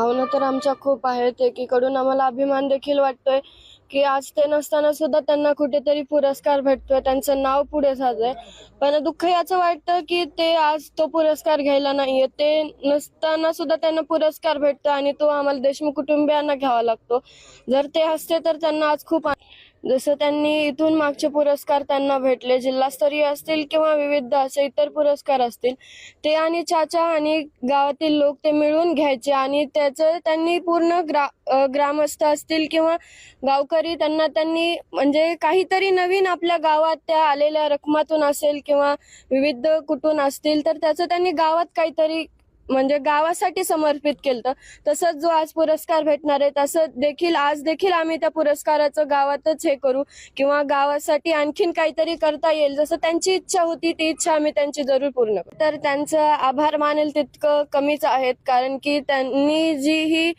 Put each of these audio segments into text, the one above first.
भावना तर आमच्या खूप आहेत. एकीकडून आम्हाला अभिमान देखील वाटतोय. की आज ते नसताना सुद्धा त्यांना कुठेतरी पुरस्कार भेटतोय त्यांचं नाव पुढे जातंय पण दुःख याचं वाटतं की ते आज तो पुरस्कार घ्यायला नाहीये. ते नसताना सुद्धा त्यांना पुरस्कार भेटतो आणि तो आम्हाला देशमुख कुटुंबियांना घ्यावा लागतो. जर ते असते तर त्यांना आज खूप जसं त्यांनी इथून मागचे पुरस्कार त्यांना भेटले जिल्हास्तरीय असतील किंवा विविध असे इतर पुरस्कार असतील ते आणि चाचा आणि गावातील लोक ते मिळून घ्यायचे आणि त्याचं त्यांनी पूर्ण ग्रा ग्रामस्थ असतील किंवा गावकरी तरी त्यांना त्यांनी म्हणजे काहीतरी नवीन आपल्या गावात त्या आलेल्या रकमातून असेल किंवा विविध कुठून असतील तर त्याचं त्यांनी गावात काहीतरी म्हणजे गावासाठी समर्पित केलं. तसंच जो आज पुरस्कार भेटणार आहे तसं देखील आज देखील आम्ही त्या पुरस्काराचं गावातच हे करू किंवा गावासाठी आणखीन काहीतरी करता येईल जसं त्यांची इच्छा होती ती इच्छा आम्ही त्यांची जरूर पूर्ण करू. तर त्यांचं आभार मानेल तितकं कमीच आहेत कारण की त्यांनी जी ही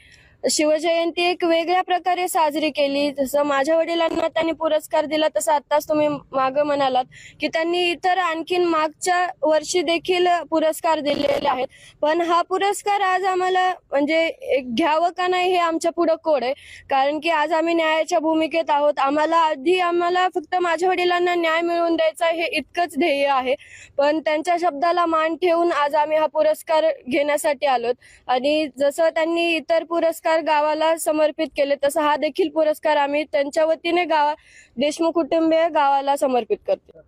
शिवजयंती एक वेगळ्या प्रकारे साजरी केली. जसं माझ्या वडिलांना त्यांनी पुरस्कार दिला तसं आत्ताच तुम्ही मागं म्हणालात की त्यांनी इतर आणखीन मागच्या वर्षी देखील पुरस्कार दिलेले आहेत. पण हा पुरस्कार आज आम्हाला म्हणजे घ्यावं का नाही हे आमच्या पुढं कोड आहे. कारण की आज आम्ही न्यायाच्या भूमिकेत आहोत. आम्हाला आधी आम्हाला फक्त माझ्या वडिलांना न्याय मिळवून द्यायचा हे इतकंच ध्येय आहे. पण त्यांच्या शब्दाला मान ठेवून आज आम्ही हा पुरस्कार घेण्यासाठी आलोत. आणि जसं त्यांनी इतर पुरस्कार गावाला समर्पित केले. तसं हा देखील पुरस्कार आम्ही त्यांच्या वतीने गावा देशमुख कुटुंबीय गावाला समर्पित करतो.